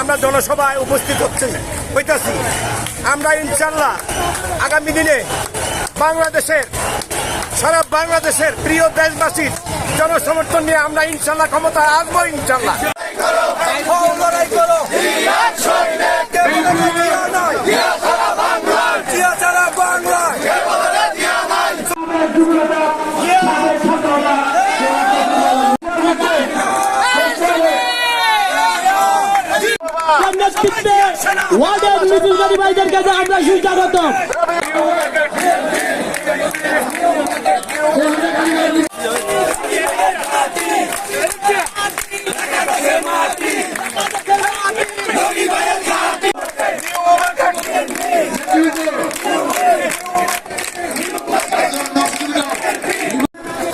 আমরা জনসভায় উপস্থিত হচ্ছি। হইতাছি। আমরা ইনশাল্লাহ আগামী দিনে বাংলাদেশের সারা বাংলাদেশের প্রিয় দেশবাসীর জনসমর্থন নিয়ে আমরা ইনশাল্লাহ ক্ষমতায় আসব ইনশাল্লাহ নেতৃত্বে ওয়ার্ডের মিছিলকারী ভাইদের কাছে আমরা সুস্বাগত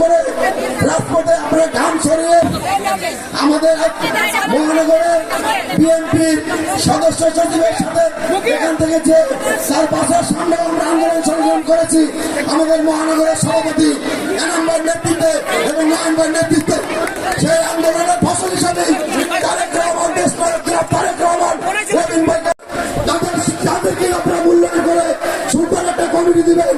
করে রাজপথে আপনারা ঘাম ছড়িয়ে আমাদের মহানগরের বিএনপির সদস্য সচিবের সাথে এখান থেকে যে চার পাঁচের সামনে আমরা আন্দোলন সংগ্রাম করেছি, আমাদের মহানগরের সভাপতি এনাম্বার নেতৃত্বে এবং নয়নবার নেতৃত্বে সেই আন্দোলনের ফসল হিসাবে তারেক রহমান তারেক রহমান তাদের তাদেরকে আপনারা মূল্যায়ন করে সুন্দর একটা কমিটি দিবেন।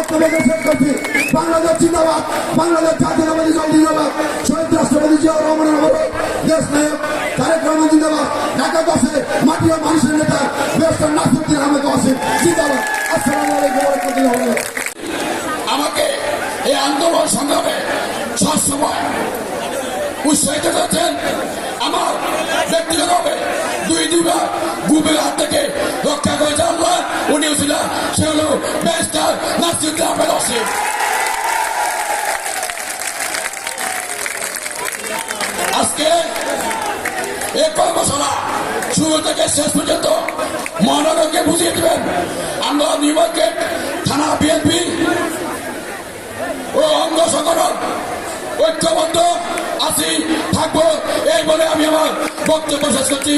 সংক্ষিপ্ত বক্তব্য শেষ করছি বাংলাদেশ জিন্দাবাদ, বাংলাদেশ জাতীয়তাবাদী দল জিন্দাবাদ, শহীদ রাষ্ট্রপতি জিয়াউর রহমানের অবরোধ দেশ নায়ক তারেক রহমান জিন্দাবাদ ঢাকা দশে মাটি ও মানুষের নেতা উৎসাহিত করেছেন আমার ব্যক্তিগতভাবে দুই দুবার গুবের হাত থেকে রক্ষা করেছে আল্লাহ উনি ছিল সে হল ব্যারিস্টার নাসিরুদ্দিন আহমেদ আসিফ আজকে এই কর্মশালা শুরু থেকে শেষ পর্যন্ত মহানগরকে বুঝিয়ে দেবেন, আমরা নিউ মার্কেট, থানা বিএনপি ও অঙ্গ সংগঠন ঐক্যবদ্ধ আছি, থাকব, এই বলে আমি আমার বক্তব্য শেষ করছি।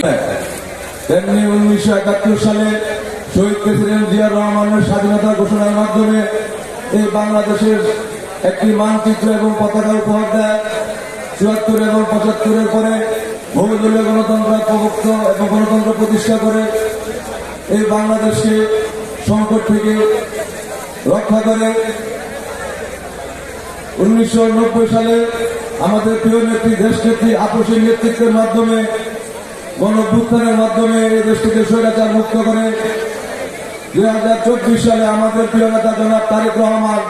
তেমনি উনিশশো একাত্তর সালে শহীদ প্রেসিডেন্ট জিয়াউর রহমানের স্বাধীনতা ঘোষণার মাধ্যমে এই বাংলাদেশের একটি মানচিত্র এবং পতাকা উপহার দেয়। চুয়াত্তর এবং পঁচাত্তরের পরে বহুদলীয় গণতন্ত্র প্রবক্ত এবং গণতন্ত্র প্রতিষ্ঠা করে এই বাংলাদেশকে সংকট থেকে রক্ষা করে। উনিশশো নব্বই সালে আমাদের প্রিয় নেত্রী দেশ নেত্রী আপসের নেতৃত্বের মাধ্যমে গণভ্যুত্থানের মাধ্যমে এই দেশটিকে স্বৈরাচার মুক্ত করে। দুই হাজার চব্বিশ সালে আমাদের প্রিয় নেতা জনাব তারেক রহমান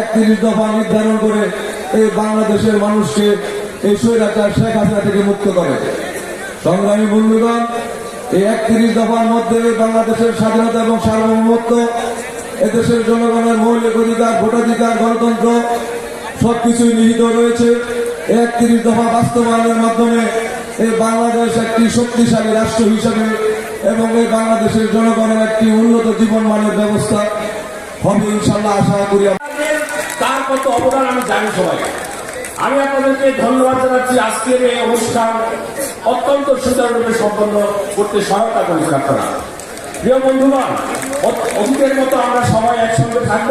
একত্রিশ দফা নির্ধারণ করে এই বাংলাদেশের মানুষকে এই স্বৈরাচার শেখ হাসিনা থেকে মুক্ত করে। সংগ্রামী বন্ধুগণ, এই একত্রিশ দফার মধ্যে বাংলাদেশের স্বাধীনতা এবং সার্বভৌমত্ব, এদেশের জনগণের মৌলিক অধিকার, ভোটাধিকার, গণতন্ত্র সবকিছুই নিহিত রয়েছে। একত্রিশ দফা বাস্তবায়নের মাধ্যমে এই বাংলাদেশ একটি শক্তিশালী রাষ্ট্র হিসাবে এবং এই বাংলাদেশের জনগণের একটি উন্নত জীবন মানের ব্যবস্থা হবে ইনশাল্লাহ আশা করি তার কত অবদান আমি জানি সবাই। আমি আপনাদেরকে ধন্যবাদ জানাচ্ছি। আজকের এই অনুষ্ঠান অত্যন্ত সুচারুরূপে সম্পন্ন করতে সহায়তা করেছেন আপনারা প্রিয় বন্ধুগণ অত- অতীতের মতো আমরা সবাই একসঙ্গে থাকব,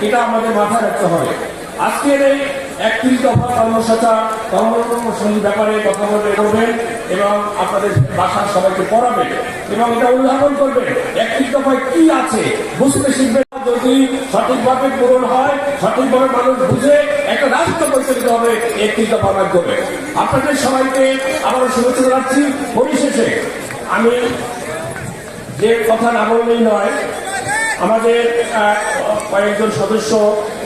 এটা আমাদের মাথায় রাখতে হবে। আজকের এই একত্রিশ দফা কর্মশালা কর্মসূচির ব্যাপারে কথা বলবে করবেন এবং আপনাদের বাসার সবাইকে পড়াবেন এবং এটা উদাহরণ করবেন। একত্রিশ দফায় কি আছে? যদি সঠিকভাবে পূরণ হয়, সঠিকভাবে মানুষ বুঝে একটা রাষ্ট্র পরিচালিত হবে, একত্রিশ দফার মাধ্যমে আপনাদের সবাইকে আবারও শুভেচ্ছা জানাচ্ছি। পরিশেষে আমি যে কথা না বললেই নয়, আমাদের কয়েকজন সদস্য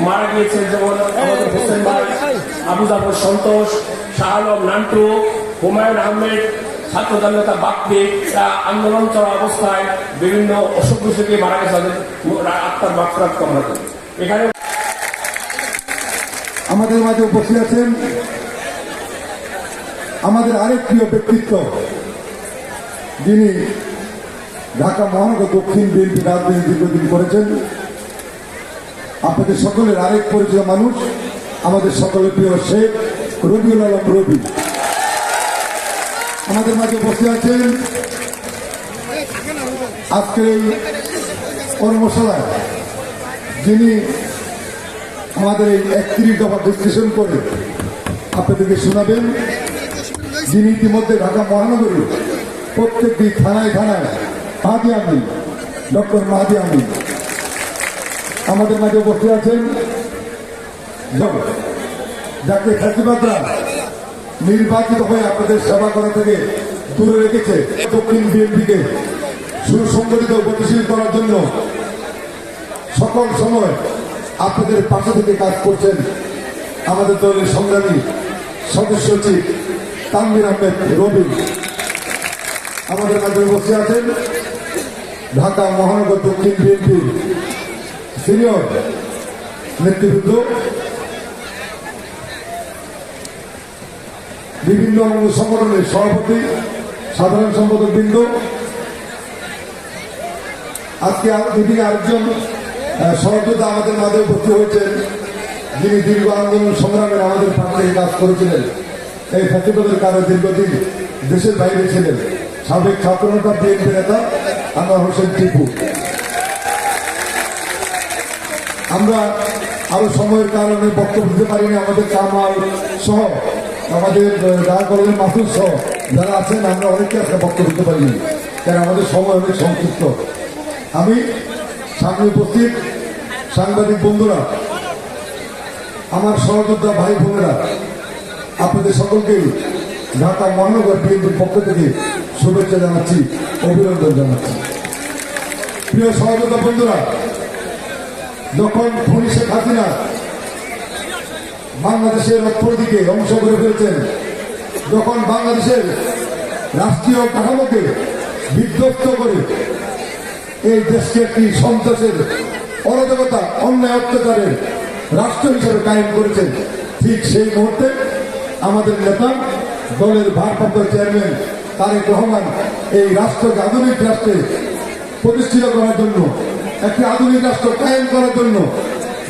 মারা গিয়েছেন যেমন আমাদের হোসেন ভাই আবু জাফর সন্তোষ শাহ আলম নান্টু হুমায়ুন আহমেদ ছাত্র নেতা বাপ্পি আন্দোলন চলা অবস্থায় বিভিন্ন অসুখ বিসুখে মারা গেছে আত্মার মাত্রাত কামনা করি এখানে আমাদের মাঝে উপস্থিত আছেন আমাদের আরেক প্রিয় ব্যক্তিত্ব যিনি ঢাকা মহানগর দক্ষিণ বিএনপি রাজনীতি দীর্ঘদিন করেছেন। আপনাদের সকলের আরেক পরিচিত মানুষ, আমাদের সকলের প্রিয় শেখ রবিউল আলম রবি। আমাদের মাঝে বসে আছেন আজকের এই কর্মশালায় যিনি আমাদের এই একত্রিশ দফা ডিসকাশন করে আপনাদেরকে শোনাবেন, যিনি ইতিমধ্যে ঢাকা মহানগরী প্রত্যেকটি থানায় থানায় মাহাদি আমিন, ডক্টর মাহাদি আমিন। আমাদের মাঝে বসে আছেন যাকে ফাঁকিবাদরা নির্বাচিত হয়ে আপনাদের সেবা করা থেকে দূরে রেখেছে, দক্ষিণ বিএনপিকে সুসংগঠিত গতিশীল করার জন্য সকল সময় আপনাদের পাশে থেকে কাজ করছেন আমাদের দলের সংগ্রামী সদস্য সচিব তানবির আহমেদ রবি। আমাদের মাঝে বসে আছেন ঢাকা মহানগর দক্ষিণ বিএনপির সিনিয়র নেতৃবৃন্দ বিভিন্ন অঙ্গ সংগঠনের সভাপতি সাধারণ সম্পাদক বৃন্দ আজকে এদিকে আরেকজন সহযোদ্ধা আমাদের মাঝে উপস্থিত হয়েছেন যিনি দীর্ঘ আন্দোলন সংগ্রামে আমাদের পাশে কাজ করেছিলেন এই ফ্যাসিবাদের কারণে দীর্ঘদিন দেশের বাইরে ছিলেন সাবেক ছাত্রনেতা বিএনপি নেতা আনোয়ার হোসেন টিপু আমরা আরও সময়ের কারণে বক্তব্য দিতে পারিনি, আমাদের কামাল সহ, আমাদের কলেজের মাসুদ সহ যারা আছেন, আমরা অনেকে আজকে বক্তব্য দিতে পারিনি কারণ আমাদের সময় অনেক সংক্ষিপ্ত। আমি সামনে উপস্থিত সাংবাদিক বন্ধুরা, আমার সহযোদ্ধা ভাই বোনেরা, আপনাদের সকলকেই ঢাকা মহানগর বিএনপির পক্ষ থেকে শুভেচ্ছা জানাচ্ছি, অভিনন্দন জানাচ্ছি। প্রিয় সহযোদ্ধা বন্ধুরা যখন খুনি শেখ হাসিনা বাংলাদেশের অর্থনীতিকে ধ্বংস করে ফেলছেন, যখন বাংলাদেশের রাষ্ট্রীয় কাঠামোকে বিধ্বস্ত করে এই দেশকে একটি সন্ত্রাসের অরাজকতা, অন্যায়, অত্যাচারের রাষ্ট্র হিসেবে কায়েম করেছেন, ঠিক সেই মুহূর্তে আমাদের নেতা, দলের ভারপ্রাপ্ত চেয়ারম্যান তারেক রহমান এই রাষ্ট্রকে, আধুনিক রাষ্ট্রে প্রতিষ্ঠিত করার জন্য, একটি আধুনিক রাষ্ট্র কায়েম করার জন্য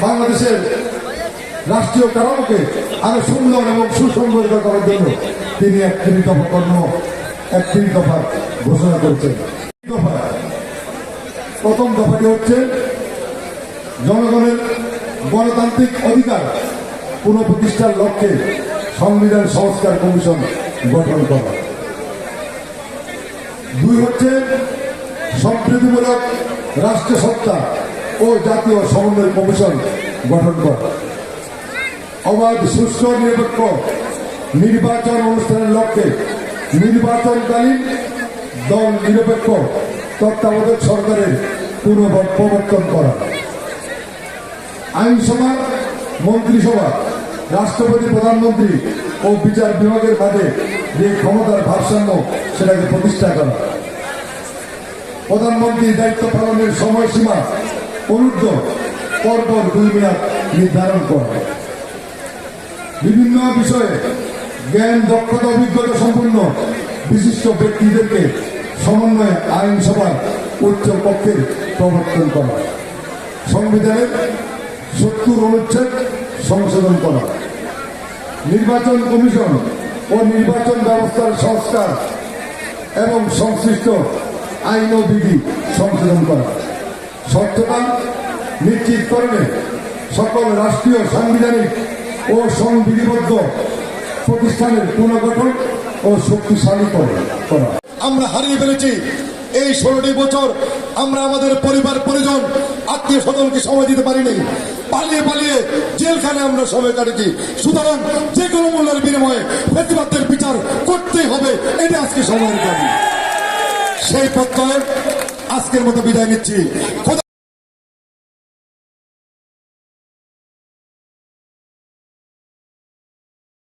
বাংলাদেশের রাষ্ট্রীয় কাঠামোকে আরও সুন্দর এবং সুসংগঠিত করার জন্য তিনি একটি দফা কর্ম একটি দফা ঘোষণা করেছেন। প্রথম দফাটি হচ্ছে জনগণের গণতান্ত্রিক অধিকার পুনঃপ্রতিষ্ঠার লক্ষ্যে সংবিধান সংস্কার কমিশন গঠন করা। দুই হচ্ছে সম্প্রীতিমূলক রাষ্ট্র সত্তা ও জাতীয় সমন্বয় কমিশন গঠন করা। অবাধ, সুষ্ঠ, নিরপেক্ষ নির্বাচন অনুষ্ঠানের লক্ষ্যে নির্বাচনকালীন দল নিরপেক্ষ তত্ত্বাবধায়ক সরকারের পুনঃপ্রবর্তন করা। আইনসভা, মন্ত্রিসভা, রাষ্ট্রপতি, প্রধানমন্ত্রী ও বিচার বিভাগের মাঝে যে ক্ষমতার ভারসাম্য সেটাকে প্রতিষ্ঠা করা। প্রধানমন্ত্রীর দায়িত্ব পালনের সময়সীমা অনুদ্ধ পরপর দুই মেয়াদ নির্ধারণ করা। বিভিন্ন বিষয়ে জ্ঞান, দক্ষতা, অভিজ্ঞতা সম্পন্ন বিশিষ্ট ব্যক্তিদেরকে সমন্বয়ে আইনসভার উচ্চ পক্ষের প্রবর্তন করা, সংবিধানের সত্তর অনুচ্ছেদ সংশোধন করা, নির্বাচন কমিশন ও নির্বাচন ব্যবস্থার সংস্কার এবং সংশ্লিষ্ট আইন ও বিধি সংশোধন করা। স্বচ্ছতা নিশ্চিতকরণে সকল রাষ্ট্রীয় সাংবিধানিক ও সংবিধিবদ্ধ প্রতিষ্ঠানের পুনর্গঠন ও শক্তিশালী করা আমরা হারিয়ে ফেলেছি এই ষোলোটি বছর। আমরা আমাদের পরিবার, পরিজন, আত্মীয় স্বজনকে সময় দিতে পারিনি। পালিয়ে পালিয়ে জেলখানে আমরা সময় কাটেছি। সুতরাং যে কোনো মূল্যের বিনিময়ে প্রতিবাদের বিচার করতেই হবে। এটা আজকে সময়ের দাবি সেই পক্ষ আজকের মতো বিদায় নিচ্ছি।